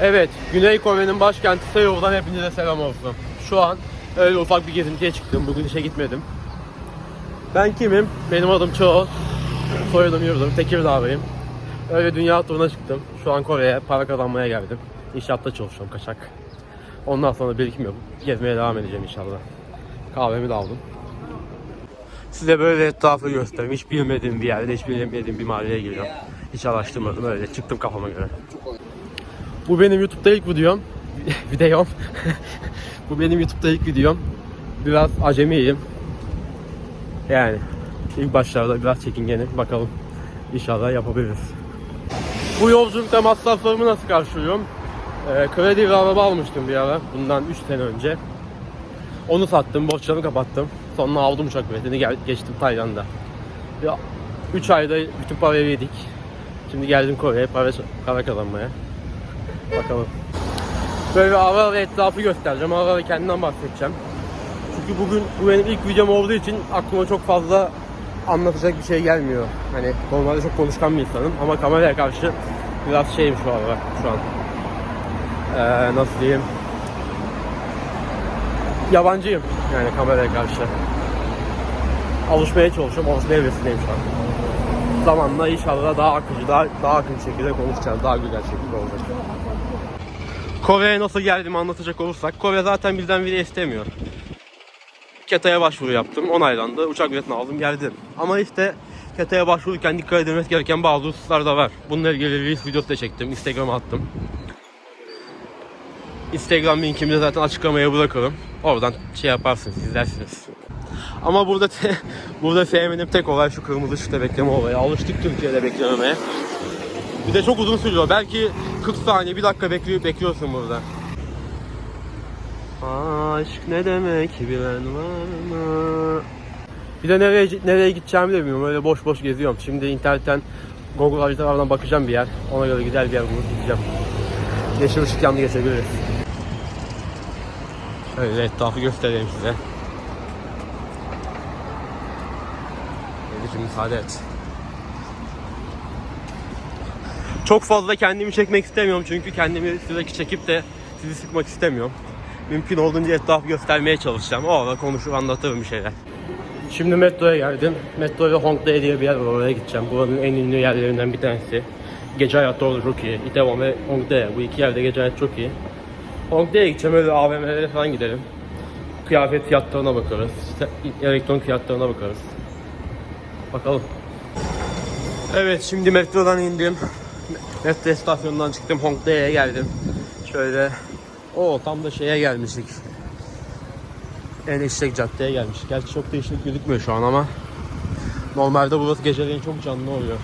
Evet, Güney Kore'nin başkenti Seul'dan hepinize selam olsun. Şu an öyle ufak bir gezintiye çıktım. Bugün işe gitmedim. Ben kimim? Benim adım Çoğul. Soyadım Yurdım. Tekirdağ'dayım. Öyle dünya turuna çıktım. Şu an Kore'ye para kazanmaya geldim. İnşaatta çalışıyorum kaçak. Ondan sonra birikim yapıp gezmeye devam edeceğim inşallah. Kahvemi de aldım. Size böyle etrafı göstereyim. Hiç bilmediğim bir yerde, hiç bilmediğim bir mahalleye giriyorum. Hiç araştırmadım öyle. Çıktım kafama göre. Bu benim YouTube'da ilk videom. Videom. Bu benim YouTube'da ilk videom. Biraz acemiyim. Yani ilk başlarda biraz çekingenim. Bakalım inşallah yapabiliriz. Bu yolculukta masraflarımı nasıl karşılıyorum? Ee, kredi bir araba almıştım bir ara. Bundan 3 sene önce. Onu sattım, borçlarımı kapattım. Sonra aldım uçak biletini gel- geçtim Tayland'a. 3 ayda bütün parayı yedik. Şimdi geldim Kore'ye para, para kazanmaya. Bakalım. Böyle ara ara etrafı göstereceğim. Ara ara kendimden bahsedeceğim. Çünkü bugün bu benim ilk videom olduğu için aklıma çok fazla anlatacak bir şey gelmiyor. Hani normalde çok konuşkan bir insanım ama kameraya karşı biraz şeyim şu an şu an. Ee, nasıl diyeyim? Yabancıyım yani kameraya karşı. Alışmaya çalışıyorum, alışma evresindeyim şu an. Zamanla inşallah daha akıcı, daha, daha akıcı şekilde konuşacağız, daha güzel şekilde olacak. Kore'ye nasıl geldiğimi anlatacak olursak, Kore zaten bizden vize istemiyor. KETA'ya başvuru yaptım, onaylandı, uçak biletini aldım, geldim. Ama işte KETA'ya başvururken dikkat edilmesi gereken bazı hususlar da var. Bununla ilgili reels videosu da çektim, Instagram'a attım. Instagram linkimi de zaten açıklamaya bırakırım. Oradan şey yaparsınız, izlersiniz. Ama burada te, burada sevmediğim tek olay şu kırmızı ışıkta bekleme olayı. Alıştık Türkiye'de beklememeye. Bir de çok uzun sürüyor. Belki 40 saniye, bir dakika bekliyor, bekliyorsun burada. Aşk ne demek bilen var mı? Bir de nereye nereye gideceğimi de bilmiyorum. Öyle boş boş geziyorum. Şimdi internetten Google haritalardan bakacağım bir yer. Ona göre güzel bir yer bulup gideceğim. Yeşil ışık yandı geçebiliriz. Öyle etrafı göstereyim size. Elif'im müsaade et. Çok fazla kendimi çekmek istemiyorum çünkü kendimi sürekli çekip de sizi sıkmak istemiyorum. Mümkün olduğunca etrafı göstermeye çalışacağım. O arada konuşup anlatırım bir şeyler. Şimdi metroya geldim. Metroya Hongdae diye bir yer var oraya gideceğim. Buranın en ünlü yerlerinden bir tanesi. Gece hayatı orada çok iyi. Itaewon ve Hongdae. Bu iki yerde gece hayatı çok iyi. Hongdae'ye gideceğim öyle AVM'lere falan gidelim. Kıyafet fiyatlarına bakarız. İşte elektronik fiyatlarına bakarız. Bakalım. Evet şimdi metrodan indim. Metro istasyonundan çıktım. Hongdae'ye geldim. Şöyle o tam da şeye gelmiştik. En işlek caddeye gelmiştik. Gerçi çok da işlek gözükmüyor şu an ama normalde burası geceleyin çok canlı oluyor.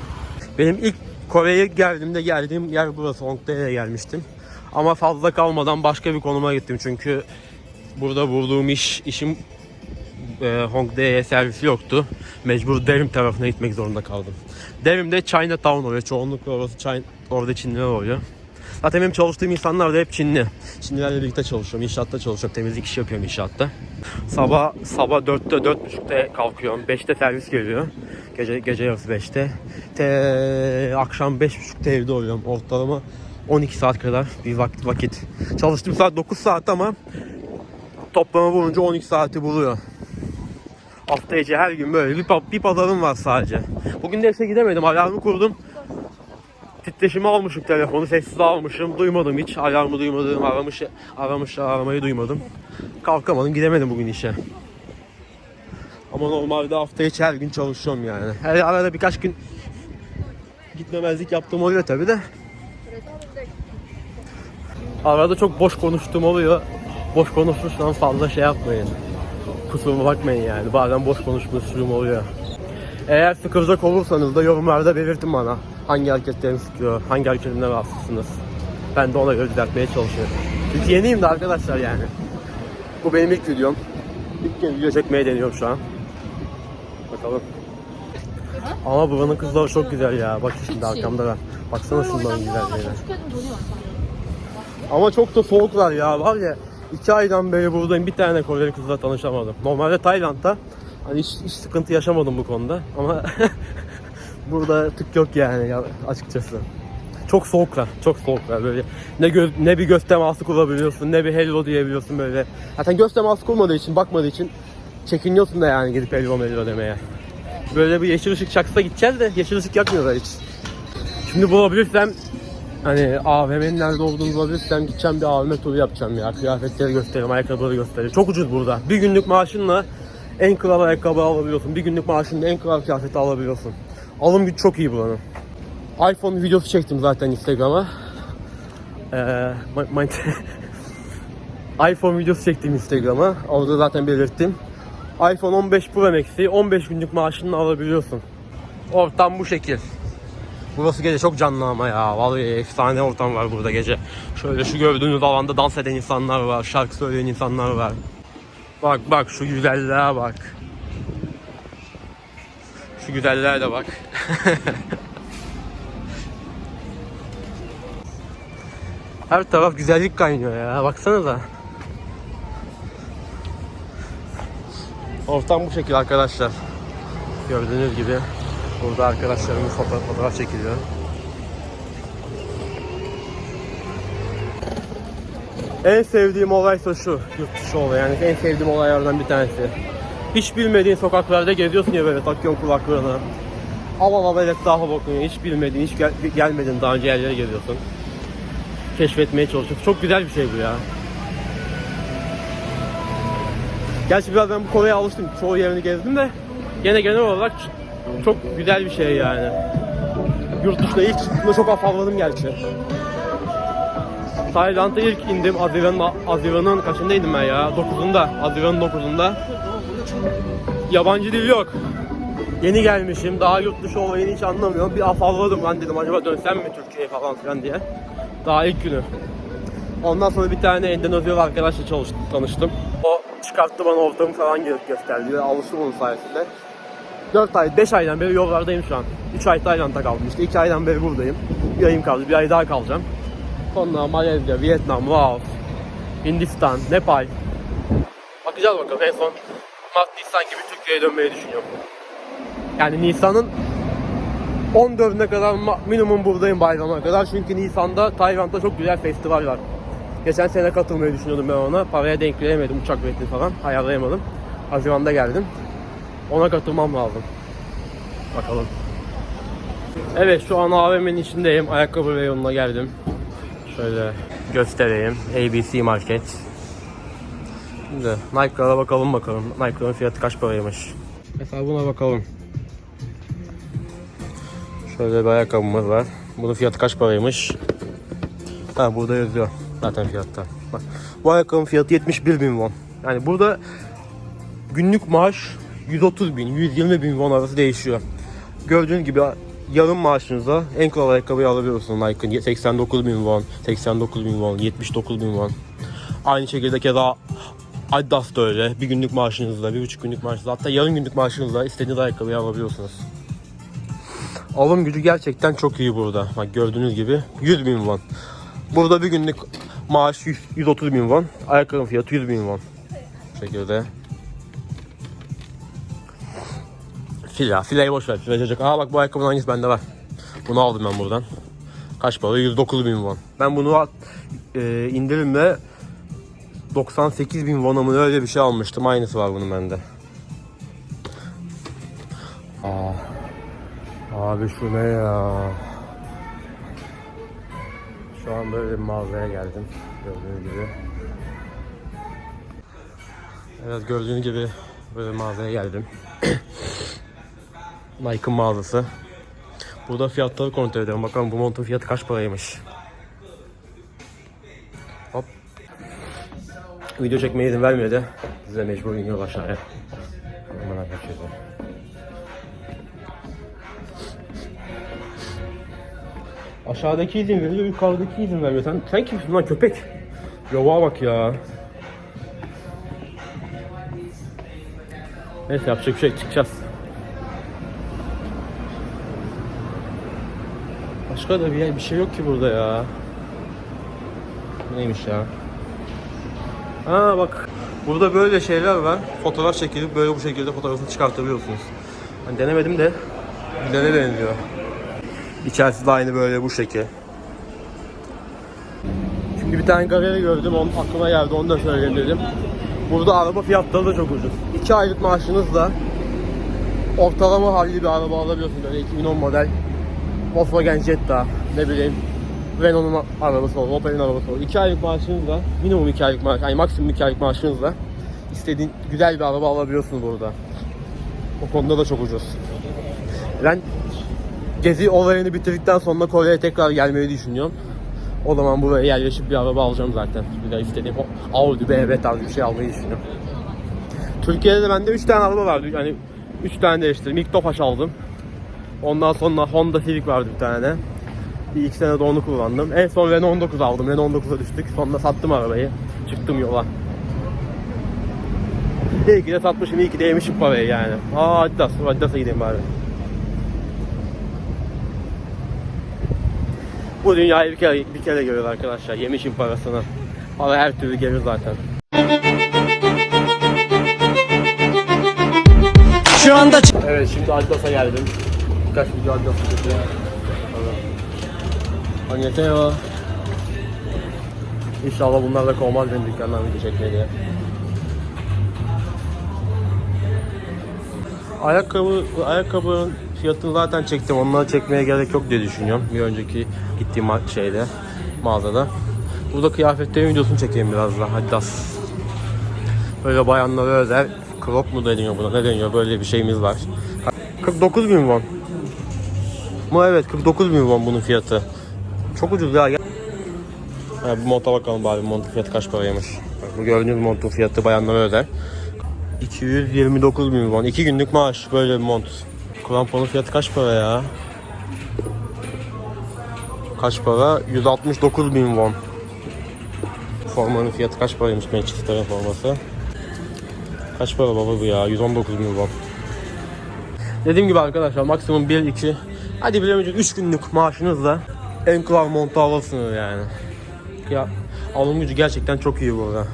Benim ilk Kore'ye geldiğimde geldiğim yer burası. Hongdae'ye gelmiştim. Ama fazla kalmadan başka bir konuma gittim çünkü burada bulduğum iş işim e, Hongdae'ye servisi yoktu. Mecbur Derim tarafına gitmek zorunda kaldım. Derim'de Chinatown oluyor. Çoğunlukla orası China, orada Çinliler oluyor. Zaten benim çalıştığım insanlar da hep Çinli. Çinlilerle birlikte çalışıyorum. İnşaatta çalışıyorum. Temizlik işi yapıyorum inşaatta. Sabah sabah 4'te 4.30'da kalkıyorum. 5'te servis geliyor. Gece gece yarısı 5'te. Te, akşam 5.30'da evde oluyorum. Ortalama 12 saat kadar bir vakit vakit. Çalıştığım saat 9 saat ama toplama bulunca 12 saati buluyor. Hafta içi her gün böyle bir, bir pazarım var sadece. Bugün de gidemedim. Alarmı kurdum. Titreşimi almışım telefonu. Sessiz almışım. Duymadım hiç. Alarmı duymadım. Aramış, aramış aramayı duymadım. Kalkamadım. Gidemedim bugün işe. Ama normalde hafta içi her gün çalışıyorum yani. Her arada birkaç gün gitmemezlik yaptığım oluyor tabi de. Arada çok boş konuştuğum oluyor. Boş konuşmuştan fazla şey yapmayın. Kusuruma bakmayın yani. Bazen boş konuşmuşluğum oluyor. Eğer sıkılacak olursanız da yorumlarda belirtin bana. Hangi hareketlerim sıkıyor, hangi hareketimden rahatsızsınız. Ben de ona göre düzeltmeye çalışıyorum. Çünkü yeniyim de arkadaşlar yani. Bu benim ilk videom. İlk kez video çekmeye deniyorum şu an. Bakalım. Ama buranın kızları çok güzel ya. Bak şimdi arkamda var. Baksana şunların güzelliğine. Ama çok da soğuklar ya var ya. iki aydan beri buradayım bir tane Koreli kızla tanışamadım. Normalde Tayland'da hani hiç, hiç sıkıntı yaşamadım bu konuda ama burada tık yok yani ya- açıkçası. Çok soğuklar. Çok soğuklar böyle. Ne göz, ne bir göz teması kurabiliyorsun, ne bir hello diyebiliyorsun böyle. Zaten göz teması kurmadığı için, bakmadığı için çekiniyorsun da yani gidip hello hello demeye. Böyle bir yeşil ışık çaksa gideceğiz de yeşil ışık yakmıyorlar hiç. Şimdi bulabilirsem hani AVM'nin nerede olduğunu bulabilirsem gideceğim bir AVM turu yapacağım ya. Kıyafetleri göstereyim, ayakkabıları göstereyim. Çok ucuz burada. Bir günlük maaşınla en kral ayakkabı alabiliyorsun. Bir günlük maaşınla en kral kıyafeti alabiliyorsun. Alım gücü çok iyi buranın. iPhone videosu çektim zaten Instagram'a. Ee, iPhone videosu çektim Instagram'a. Orada zaten belirttim. iPhone 15 Pro Max'i 15 günlük maaşını alabiliyorsun. Ortam bu şekil. Burası gece çok canlı ama ya. Vallahi efsane ortam var burada gece. Şöyle şu gördüğünüz alanda dans eden insanlar var. Şarkı söyleyen insanlar var. Bak bak şu güzelliğe bak. Şu güzelliğe de bak. Her taraf güzellik kaynıyor ya. Baksanıza. Ortam bu şekil arkadaşlar. Gördüğünüz gibi burada arkadaşlarımız fotoğraf, fotoğraf çekiliyor. En sevdiğim olay ise şu, yurt dışı olay yani en sevdiğim olaylardan bir tanesi. Hiç bilmediğin sokaklarda geziyorsun ya böyle takıyorsun kulaklığını. Hava hava etrafa bakıyorsun, hiç bilmediğin, hiç gel- gelmediğin daha önce yerlere geziyorsun. Keşfetmeye çalışıyorsun. Çok güzel bir şey bu ya. Gerçi biraz ben bu Kore'ye alıştım. Çoğu yerini gezdim de gene genel olarak çok güzel bir şey yani. Yurt dışına ilk çıktığımda çok afalladım gerçi. Tayland'a ilk indim. Haziran'ın, Haziran'ın kaçındaydım ben ya? 9'unda. Haziran'ın 9'unda. Yabancı dil yok. Yeni gelmişim. Daha yurt dışı olayını hiç anlamıyorum. Bir afalladım ben dedim acaba dönsem mi Türkiye'ye falan filan diye. Daha ilk günü. Ondan sonra bir tane Endonezyalı arkadaşla çalış, tanıştım. O çıkarttı bana ortamı falan gö- gösterdi. Alıştım onun sayesinde. 4 ay, 5 aydan beri yollardayım şu an. 3 ay Tayland'da kaldım işte. 2 aydan beri buradayım. Bir ayım kaldı. Bir ay daha kalacağım. Sonra Malezya, Vietnam, Laos, Hindistan, Nepal. Bakacağız bakalım en son Mart Nisan gibi Türkiye'ye dönmeyi düşünüyorum. Yani Nisan'ın 14'üne kadar minimum buradayım bayrama kadar. Çünkü Nisan'da Tayland'da çok güzel festival var. Geçen sene katılmayı düşünüyordum ben ona. Paraya denk gelemedim uçak bileti falan. Ayarlayamadım. Haziran'da geldim. Ona katılmam lazım. Bakalım. Evet şu an AVM'nin içindeyim. Ayakkabı reyonuna geldim. Şöyle göstereyim. ABC Market. Şimdi Nike'lara bakalım bakalım. Nike'ların fiyatı kaç paraymış. Mesela buna bakalım. Şöyle bir ayakkabımız var. Bunun fiyatı kaç paraymış? Ha burada yazıyor zaten fiyatta. Bak bu ayakkabının fiyatı 71 bin won. Yani burada günlük maaş 130 bin, 120 bin won arası değişiyor. Gördüğünüz gibi yarım maaşınıza en kral ayakkabıyı alabiliyorsunuz Nike'ın 89 bin won, 89 bin won, 79 bin won. Aynı şekilde keza Adidas da öyle. Bir günlük maaşınızla, bir buçuk günlük maaşınızla hatta yarım günlük maaşınızla istediğiniz ayakkabıyı alabiliyorsunuz. Alım gücü gerçekten çok iyi burada. Bak gördüğünüz gibi 100 bin won. Burada bir günlük maaş 100, 130 bin won. Ayakkabının fiyatı 100 bin won. Bu şekilde. Fila. Filayı boş ver. Fila çocuk. Aa bak bu ayakkabının hangisi bende var. Bunu aldım ben buradan. Kaç para? 109 bin won. Ben bunu at, e, indirimle 98 bin won'a mı öyle bir şey almıştım. Aynısı var bunun bende. Aa. Abi şu ne ya? Şu an böyle bir mağazaya geldim. Gördüğünüz gibi. Evet gördüğünüz gibi böyle mağazaya geldim. Nike'ın mağazası. Burada fiyatları kontrol edelim. Bakalım bu montun fiyatı kaç paraymış. Hop. Video çekmeye izin vermedi. Biz de mecbur iniyoruz aşağıya. Hemen arkadaşlar. Aşağıdaki izin veriyor, yukarıdaki izin vermiyor. Sen, sen kimsin lan köpek? Yoğa bak ya. Neyse yapacak bir şey çıkacağız. Başka da bir, bir şey yok ki burada ya. Neymiş ya? Ha bak. Burada böyle şeyler var. Fotoğraf çekilip böyle bu şekilde fotoğrafını çıkartabiliyorsunuz. Hani denemedim de güzele benziyor. İçerisi de aynı böyle bu şekil. Çünkü bir tane galeri gördüm, onun aklıma geldi, onu da söyleyeyim dedim. Burada araba fiyatları da çok ucuz. 2 aylık maaşınızla ortalama halli bir araba alabiliyorsunuz. Böyle 2010 model Volkswagen Jetta, ne bileyim Renault'un arabası olur, Opel'in arabası olur. 2 aylık maaşınızla, minimum 2 aylık maaş, yani maksimum 2 aylık maaşınızla istediğin güzel bir araba alabiliyorsunuz burada. O konuda da çok ucuz. Ben gezi olayını bitirdikten sonra Kore'ye tekrar gelmeyi düşünüyorum. O zaman buraya yerleşip bir araba alacağım zaten. Bir de istediğim o Audi, BMW tarzı bir şey almayı düşünüyorum. Türkiye'de de bende 3 tane araba vardı. Yani 3 tane değiştirdim. İlk Tofaş aldım. Ondan sonra Honda Civic vardı bir tane. Bir iki sene de onu kullandım. En son Renault 19 aldım. Renault 19'a düştük. Sonra sattım arabayı. Çıktım yola. İyi ki de satmışım, iyi ki de yemişim parayı yani. Aa Adidas, Adidas'a gideyim bari. Bu dünyayı bir kere, bir kere görüyor arkadaşlar. Yemişim parasını. Para her türlü gelir zaten. Şu anda Evet şimdi Adidas'a geldim. Birkaç video Adidas'a çekeceğim. Annyeonghaseyo. İnşallah bunlar da kovmaz benim dükkandan video çekmeye. Ayakkabı, ayakkabının fiyatını zaten çektim. Onları çekmeye gerek yok diye düşünüyorum. Bir önceki gittiğim şeyde, mağazada. Burada kıyafetlerin videosunu çekeyim biraz daha. Adidas. Böyle bayanlara özel crop mu deniyor buna ne deniyor böyle bir şeyimiz var. 49 bin won. Mu evet 49 bin won bunun fiyatı. Çok ucuz ya. Ha, bu monta bakalım bari montun fiyatı kaç paraymış. Bak, bu gördüğünüz montun fiyatı bayanlara özel. 229 bin won. 2 günlük maaş böyle bir mont. Kramponun fiyatı kaç para ya? Kaç para? 169 bin won. Formanın fiyatı kaç paraymış Manchester'ın forması? Kaç para baba bu ya? 119 bin won. Dediğim gibi arkadaşlar maksimum 1-2 hadi bilemeyeceğiz 3 günlük maaşınızla en kral montu alırsınız yani. Ya alım gücü gerçekten çok iyi burada.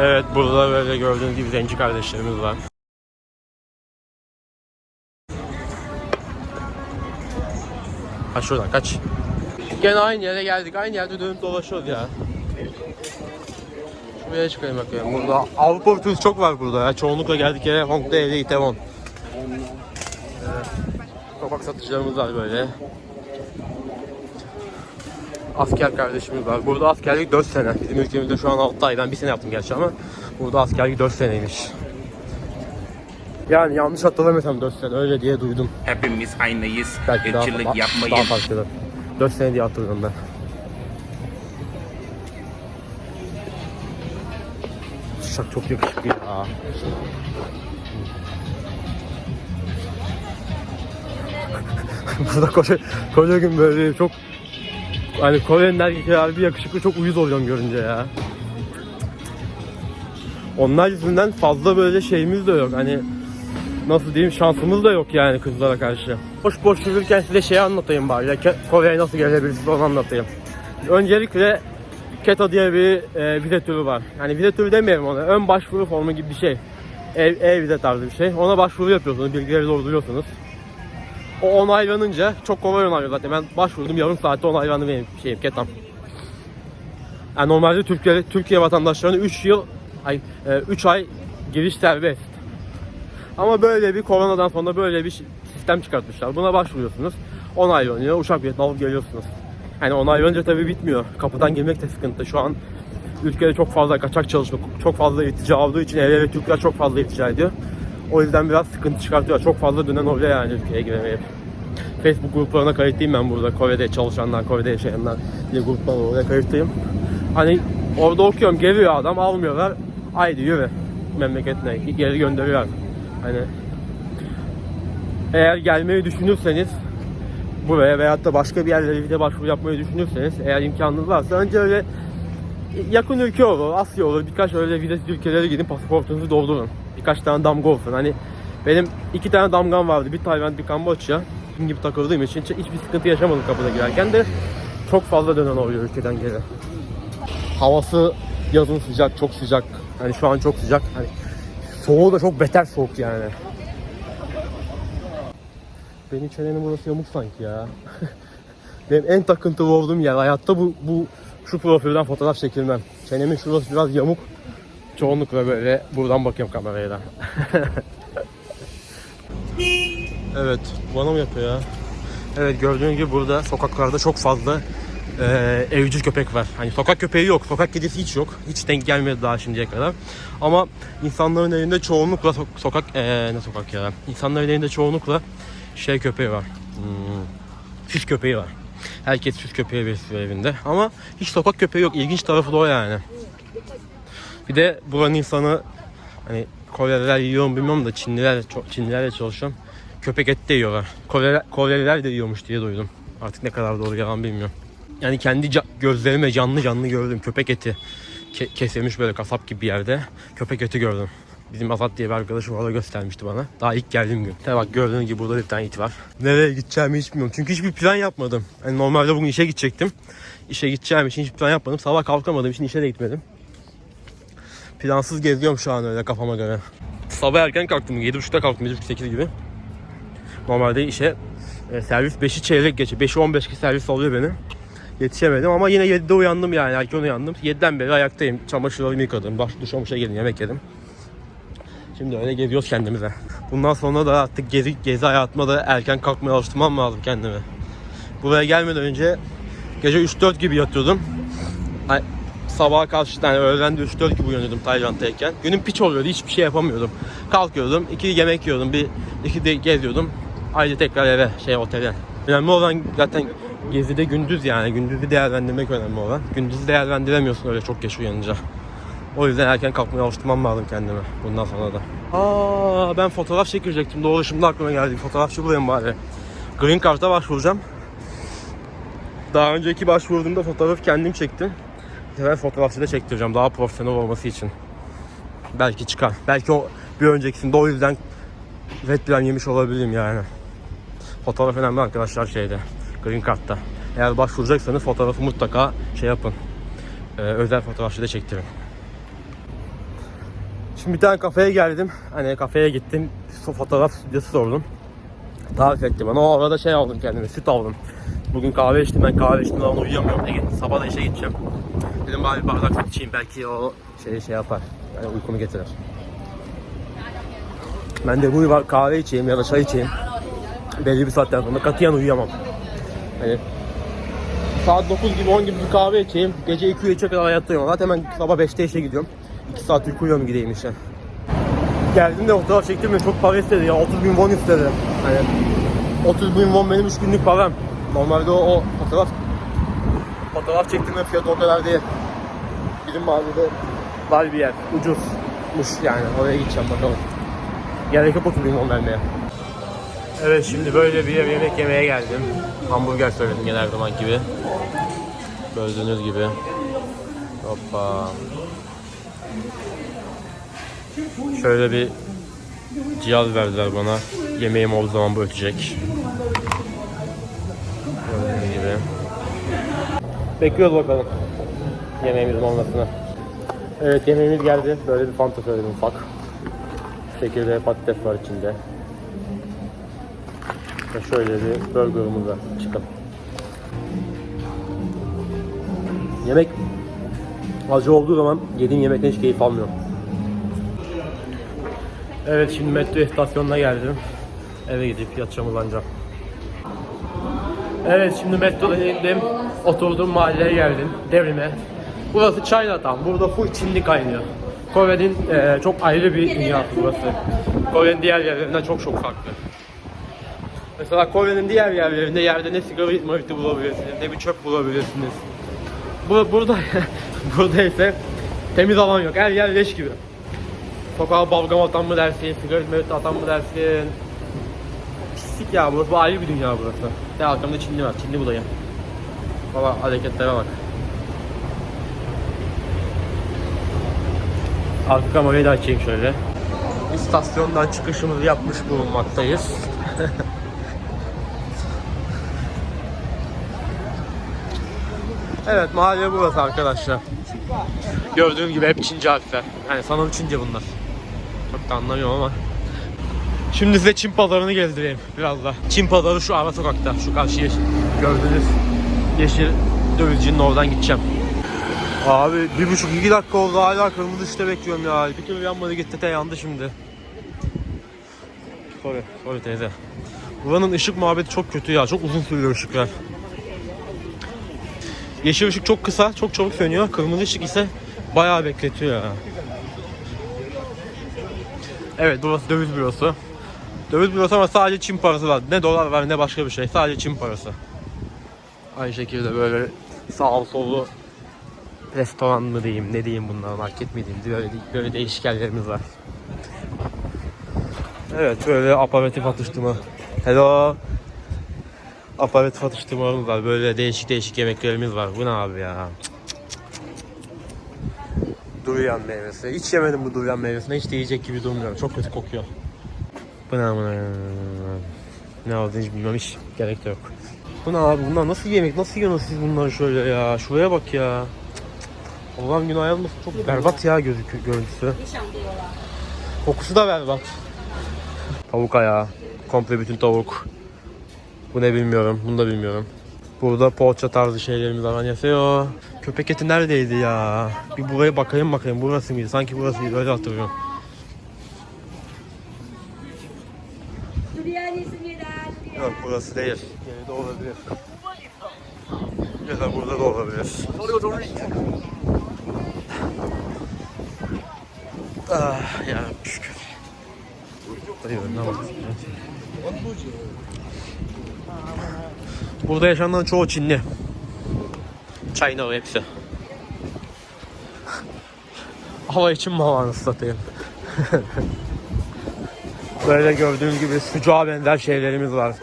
Evet burada böyle gördüğünüz gibi zenci kardeşlerimiz var. Kaç şuradan kaç. Gene aynı yere geldik. Aynı yerde dönüp dolaşıyoruz ya. Şuraya çıkayım bakayım. Burada Avrupa turist çok var burada ya. Çoğunlukla geldik yere Hongdae, Itaewon. Sokak satıcılarımız var böyle. Asker kardeşimiz var. Burada askerlik 4 sene. Bizim ülkemizde şu an 6 ay. Ben bir sene yaptım gerçi ama burada askerlik 4 seneymiş. Yani yanlış hatırlamıyorsam 4 sene öyle diye duydum. Hepimiz aynıyız. Belki daha, Irkçılık daha, yapmayın. daha farklıdır. 4 sene diye hatırlıyorum ben. Uşak çok yakışıklı ya. Burada koca, koca gün böyle çok hani Kore'nin erkekleri harbi yakışıklı çok uyuz oluyorum görünce ya. Onlar yüzünden fazla böyle şeyimiz de yok. Hani nasıl diyeyim şansımız da yok yani kızlara karşı. Boş boş yürürken size şey anlatayım bari. Kore'ye nasıl gelebilirsiniz onu anlatayım. Öncelikle KETA diye bir e, vize türü var. Yani vize türü demeyelim ona. Ön başvuru formu gibi bir şey. Ev, ev vize tarzı bir şey. Ona başvuru yapıyorsunuz. Bilgileri dolduruyorsunuz. O onaylanınca çok kolay onaylıyor zaten. Ben başvurdum yarım saatte onaylandı benim şeyim KETA'm. Yani normalde Türkiye, Türkiye vatandaşlarına 3 yıl ay 3 ay giriş serbest. Ama böyle bir koronadan sonra böyle bir sistem çıkartmışlar. Buna başvuruyorsunuz. Onaylanıyor. Uçak biletini alıp geliyorsunuz. Yani onaylanınca tabii bitmiyor. Kapıdan girmek de sıkıntı. Şu an ülkede çok fazla kaçak çalışma, çok fazla irtica olduğu için evlere Türkler çok fazla irtica ediyor. O yüzden biraz sıkıntı çıkartıyor. Çok fazla dönen oluyor yani ülkeye giremeyip. Facebook gruplarına kayıtlıyım ben burada. Kore'de çalışanlar, Kore'de yaşayanlar diye gruplar. Oraya kayıtlıyım. Hani orada okuyorum geliyor adam almıyorlar. Haydi yürü memleketine geri gönderiyor. Hani eğer gelmeyi düşünürseniz buraya veyahut da başka bir yerlere vize başvuru yapmayı düşünürseniz eğer imkanınız varsa önce öyle yakın ülke olur, Asya olur birkaç öyle vizesiz ülkelere gidin pasaportunuzu doldurun. Birkaç tane damga olsun. Hani benim iki tane damgam vardı. Bir Tayvan, bir Kamboçya. Kim gibi takıldığım için hiç- hiçbir sıkıntı yaşamadım kapıda girerken de çok fazla dönen oluyor ülkeden geri. Havası yazın sıcak, çok sıcak. Hani şu an çok sıcak. Hani soğuğu da çok beter soğuk yani. Benim çenenin burası yamuk sanki ya. Benim en takıntılı olduğum yer. Hayatta bu, bu Şu profilden fotoğraf çekilmem. Çenemin şurası biraz yamuk. Çoğunlukla böyle buradan bakıyorum kameraya da. evet, bana mı yapıyor ya? Evet gördüğünüz gibi burada sokaklarda çok fazla eee evcil köpek var. Hani sokak köpeği yok, sokak kedisi hiç yok. Hiç denk gelmedi daha şimdiye kadar. Ama insanların elinde çoğunlukla sok- sokak eee ne sokak ya? İnsanların elinde çoğunlukla şey köpeği var. Hmm, süs köpeği var. Herkes süs köpeği besliyor evinde. Ama hiç sokak köpeği yok. İlginç tarafı da o yani. Bir de buranın insanı hani Koreliler yiyor mu bilmiyorum da Çinliler Çinlilerle çalışıyorum. Köpek eti de yiyorlar. Kore, Koreliler de yiyormuş diye duydum. Artık ne kadar doğru yalan bilmiyorum. Yani kendi ca- gözlerimle canlı canlı gördüm köpek eti. Ke- kesilmiş böyle kasap gibi bir yerde. Köpek eti gördüm. Bizim Azat diye bir arkadaşım orada göstermişti bana. Daha ilk geldiğim gün. Tabii bak gördüğünüz gibi burada bir tane it var. Nereye gideceğimi hiç bilmiyorum. Çünkü hiçbir plan yapmadım. Hani normalde bugün işe gidecektim. İşe gideceğim için hiçbir plan yapmadım. Sabah kalkamadığım için işe de gitmedim. Plansız geziyorum şu an öyle kafama göre. Sabah erken kalktım. 7.30'da kalktım. 7.30-8 gibi. Normalde işe e, servis 5'i çeyrek geçe. 5'i 15 ki servis alıyor beni. Yetişemedim ama yine 7'de uyandım yani. Erken uyandım. 7'den beri ayaktayım. Çamaşırlarımı yıkadım. Baş duşa muşa gelin yemek yedim. Şimdi öyle geziyoruz kendimize. Bundan sonra da artık gezi, gezi hayatıma da erken kalkmaya alıştırmam lazım kendimi. Buraya gelmeden önce gece 3-4 gibi yatıyordum. Sabaha karşı yani öğlende 3-4 gibi uyanıyordum Tayland'dayken. Günüm piç oluyordu hiçbir şey yapamıyordum. Kalkıyordum, iki yemek yiyordum, bir iki de geziyordum. Ayrıca tekrar eve, şey otele. Önemli olan zaten gezide gündüz yani. Gündüzü değerlendirmek önemli olan. Gündüzü değerlendiremiyorsun öyle çok geç uyanınca. O yüzden erken kalkmaya alıştırmam lazım kendime bundan sonra da. Aa ben fotoğraf çekecektim. Doğru şimdi aklıma geldi. Fotoğrafçı bulayım bari. Green Card'a başvuracağım. Daha önceki başvurduğumda fotoğrafı kendim çektim. Sefer fotoğrafçı da çektireceğim daha profesyonel olması için. Belki çıkar. Belki o bir öncekisinde o yüzden red plan yemiş olabilirim yani. Fotoğraf önemli arkadaşlar şeyde. Green Card'da. Eğer başvuracaksanız fotoğrafı mutlaka şey yapın. Ee, özel fotoğrafçı da çektirin. Şimdi bir tane kafeye geldim. Hani kafeye gittim. Fotoğraf stüdyosu sordum. Tarif etti bana. O arada şey aldım kendime. Süt aldım. Bugün kahve içtim. Ben kahve içtim zaman uyuyamıyorum. Sabah da işe gideceğim. Dedim bari bardak içeyim. Belki o şey şey yapar. Yani uykumu getirir. Ben de bu var kahve içeyim ya da çay içeyim. Belli bir saatten sonra katiyen uyuyamam. Hani saat 9 gibi 10 gibi bir kahve içeyim. Gece 2'ye 3'e kadar hayattayım. Zaten ben sabah 5'te işe gidiyorum. 2 saat uyku uyuyorum gideyim işe. Geldim de fotoğraf çektim de çok para istedi ya. 30 bin won istedi. Hani 30 bin won benim 3 günlük param. Normalde o, o fotoğraf fotoğraf çektirme fiyatı o kadar değil. Bizim mahallede var bir yer. Ucuzmuş yani. Oraya gideceğim bakalım. Gerek yok 30 bin won vermeye. Evet şimdi böyle bir yer yemek yemeye geldim. Hamburger söyledim gene her zaman gibi. Gördüğünüz gibi. Hoppa. Şöyle bir cihaz verdiler bana. Yemeğim olduğu zaman bu ötecek. Gördüğünüz gibi. Bekliyoruz bakalım. Yemeğimizin olmasını. Evet yemeğimiz geldi. Böyle bir fanta söyledim ufak. Şekilde patates var içinde. Ve şöyle bir burgerımız var. Çıkın. Yemek acı olduğu zaman yediğim yemekten hiç keyif almıyorum. Evet şimdi metro istasyonuna geldim. Eve gidip yatacağım uzanacağım. Evet şimdi metrodan indim. Oturduğum mahalleye geldim. Devrime. Burası Chinatown. Burada full Çinli kaynıyor. Kore'nin eee, çok ayrı bir dünyası burası. Kore'nin diğer yerlerinden çok çok farklı. Mesela Kore'nin diğer yerlerinde yerde ne sigara mariti bulabilirsiniz ne bir çöp bulabilirsiniz. Bu, burada burada ise temiz alan yok. Her yer leş gibi. Sokağa balgam atan mı dersin, sigara mariti atan mı dersin. Pislik ya burası, bu ayrı bir dünya burası. Ya arkamda Çinli var, Çinli bulayım. Baba hareketlere bak. Arka kamerayı da açayım şöyle. İstasyondan çıkışımızı yapmış bulunmaktayız. Evet mahalle burası arkadaşlar. Gördüğünüz gibi hep Çince harfler. Yani sanırım Çince bunlar. Çok da anlamıyorum ama. Şimdi size Çin pazarını gezdireyim biraz da. Çin pazarı şu ara sokakta. Şu karşı yeşil. Gördüğünüz yeşil dövizcinin oradan gideceğim. Abi bir buçuk iki dakika oldu hala kırmızı ışıkta bekliyorum ya. Bir türlü yanmadı gitti te yandı şimdi. Sorry, sorry teyze. Buranın ışık muhabbeti çok kötü ya. Çok uzun sürüyor ışıklar. Yeşil ışık çok kısa, çok çabuk sönüyor. Kırmızı ışık ise bayağı bekletiyor ya. Evet burası döviz bürosu. Döviz bürosu ama sadece Çin parası var. Ne dolar var ne başka bir şey. Sadece Çin parası. Aynı şekilde böyle sağ sollu restoran mı diyeyim ne diyeyim bunlar market mi diyeyim böyle, böyle değişik yerlerimiz var. Evet böyle aparatif atıştırma. Hello. Aparatif atıştırmalarımız var. Böyle değişik değişik yemeklerimiz var. Bu ne abi ya? Durian meyvesi. Hiç yemedim bu durian meyvesini. Hiç de yiyecek gibi durmuyor. Çok kötü kokuyor. Bu ne amına? Ne olduğunu hiç bilmem. Hiç gerek de yok. Bu ne abi? Bunlar nasıl yemek? Nasıl yiyorsunuz siz bunları şöyle ya? Şuraya bak ya. Olan gün ayrılmasın çok berbat ya gözüküyor görüntüsü. Kokusu da berbat. Tavuk ayağı. Komple bütün tavuk. Bu ne bilmiyorum. Bunu da bilmiyorum. Burada poğaça tarzı şeylerimiz var. Hani Annesiyo. Köpek eti neredeydi ya? Bir buraya bakayım bakayım. Burası mıydı? Sanki burası mıydı? Öyle hatırlıyorum. Yok burası değil. Geride olabilir. Ya da burada da olabilir. Ah ya şükür. Dayı önüne bak. Burada yaşanan çoğu Çinli. China hepsi. Hava için mi havanı satayım? Böyle gördüğünüz gibi sucuğa benzer şeylerimiz var.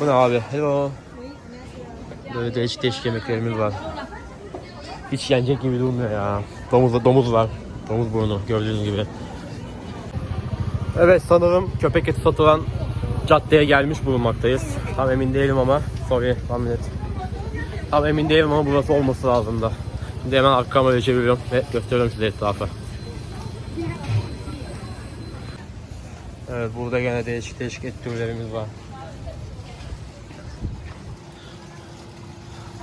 Bu ne abi? Hello. Böyle değişik değişik yemeklerimiz var. Hiç yenecek gibi durmuyor ya. Domuz, domuz var. Domuz burnu gördüğünüz gibi. Evet sanırım köpek eti satılan caddeye gelmiş bulunmaktayız. Tam emin değilim ama. Sorry, minute. Tam emin değilim ama burası olması lazım da. Şimdi hemen arka kamerayı çeviriyorum ve gösteriyorum size etrafı. Evet burada gene değişik değişik et türlerimiz var.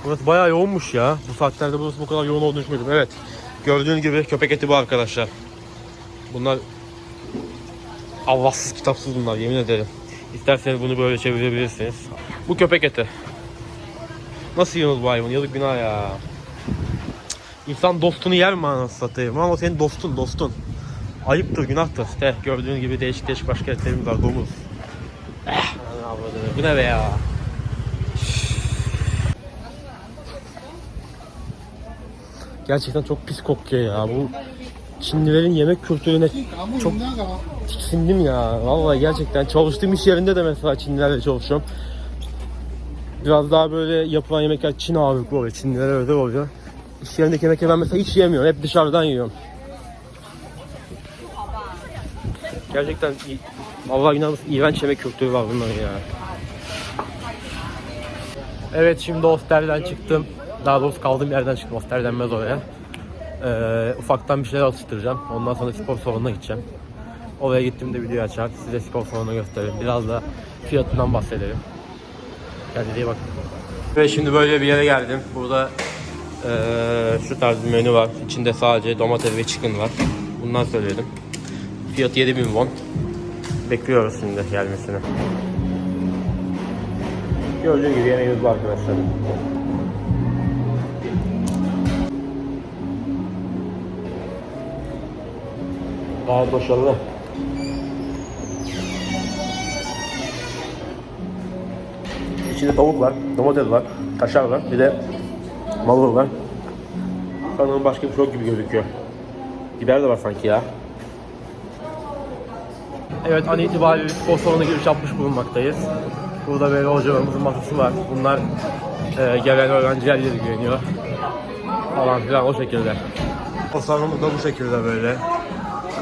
Burası bayağı yoğunmuş ya. Bu saatlerde burası bu kadar yoğun olduğunu düşünmedim. Evet. Gördüğünüz gibi köpek eti bu arkadaşlar. Bunlar Allahsız kitapsız bunlar yemin ederim. İsterseniz bunu böyle çevirebilirsiniz. Bu köpek eti. Nasıl yiyorsunuz bu hayvanı? Yazık günah ya. İnsan dostunu yer mi anasını satayım? Ama senin dostun dostun. Ayıptır, günahtır. İşte gördüğünüz gibi değişik değişik başka etlerimiz var. Domuz. Eh. Bu ne be ya? Gerçekten çok pis kokuyor ya. Bu Çinlilerin yemek kültürüne çok tiksindim ya. Vallahi gerçekten çalıştığım iş yerinde de mesela Çinlilerle çalışıyorum. Biraz daha böyle yapılan yemekler Çin ağırlıklı oluyor. Çinlilere özel oluyor. İş yerindeki yemekleri ben mesela hiç yemiyorum. Hep dışarıdan yiyorum. Gerçekten vallahi inanın iğrenç yemek kültürü var bunların ya. Evet şimdi hostelden çıktım. Daha doğrusu kaldığım yerden çıktım. Hostel denmez oraya. Ee, ufaktan bir şeyler atıştıracağım. Ondan sonra spor salonuna gideceğim. Oraya gittiğimde video açar. Size spor salonunu gösteririm. Biraz da fiyatından bahsedelim. Kendinize iyi bakın. Ve şimdi böyle bir yere geldim. Burada eee, şu tarz bir menü var. İçinde sadece domates ve chicken var. Bundan söyledim. Fiyatı 7000 won. Bekliyoruz şimdi gelmesini. Gördüğünüz gibi yemeğimiz var arkadaşlar. Gayet başarılı. İçinde tavuk var, domates var, kaşar var, bir de marul var. Sanırım başka bir şey yok gibi gözüküyor. Biber de var sanki ya. Evet an itibariyle spor salonuna giriş yapmış bulunmaktayız. Burada böyle hocalarımızın masası var. Bunlar e, gelen öğrenciler ilgileniyor. Falan filan o şekilde. O salonumuz da bu şekilde böyle.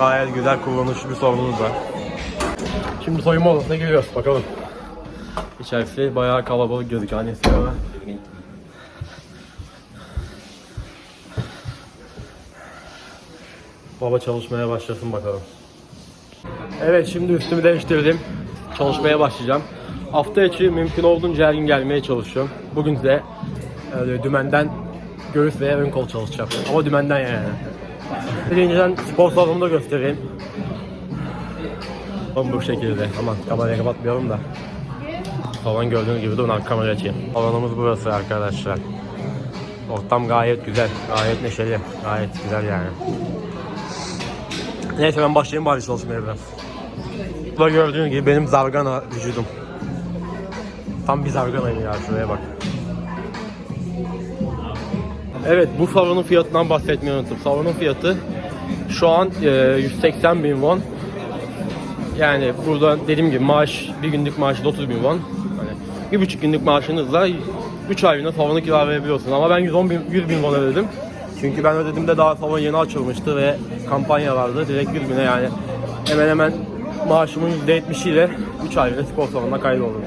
Gayet güzel kullanışlı bir salonumuz var. Şimdi soyunma odasına giriyoruz bakalım. İçerisi bayağı kalabalık gözüküyor annesi ama. Baba çalışmaya başlasın bakalım. Evet şimdi üstümü değiştirdim. Çalışmaya başlayacağım. Hafta içi mümkün olduğunca her gün gelmeye çalışıyorum. Bugün de e, dümenden göğüs veya ön kol çalışacağım. Ama dümenden yani. Birinciden spor salonumu da göstereyim. Tam bu şekilde. Aman kamerayı kapatmıyorum da. Salon gördüğünüz gibi durun kamerayı açayım. Salonumuz burası arkadaşlar. Ortam gayet güzel. Gayet neşeli. Gayet güzel yani. Neyse ben başlayayım bari çalışmaya biraz. Burada gördüğünüz gibi benim zargana vücudum. Tam bir zarganayım ya şuraya bak. Evet bu salonun fiyatından bahsetmeyi unuttum. Salonun fiyatı şu an e, 180 bin won. Yani burada dediğim gibi maaş bir günlük maaşı da 30 bin won. Hani bir buçuk günlük maaşınızla 3 aylığına salonu kiralayabiliyorsunuz. Ama ben 110 bin, 100 bin won ödedim. Çünkü ben ödediğimde daha salon yeni açılmıştı ve kampanya vardı. Direkt 100 bine yani hemen hemen maaşımın %70'iyle 3 aylığına spor salonuna kaydoldum.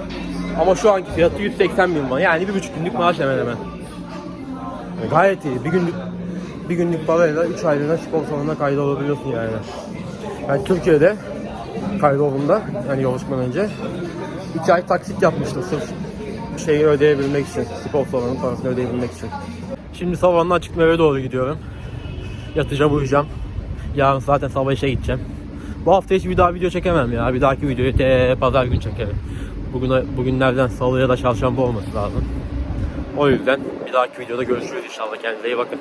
Ama şu anki fiyatı 180 bin won. Yani bir buçuk günlük maaş hemen hemen. Gayet iyi. Bir günlük bir günlük parayla 3 aylığına spor salonuna kaydolabiliyorsun yani. Ben Türkiye'de kaydolduğumda yani yoluşmadan önce 2 ay taksit yapmıştım sırf şeyi ödeyebilmek için, spor salonunun parasını ödeyebilmek için. Şimdi salondan çıktım eve doğru gidiyorum. Yatacağım, uyuyacağım. Yarın zaten sabah işe gideceğim. Bu hafta hiç bir daha video çekemem ya. Bir dahaki videoyu te pazar günü çekerim. Bugün, bugünlerden salı ya da çarşamba olması lazım. O yüzden bir dahaki videoda görüşürüz inşallah. Kendinize iyi bakın.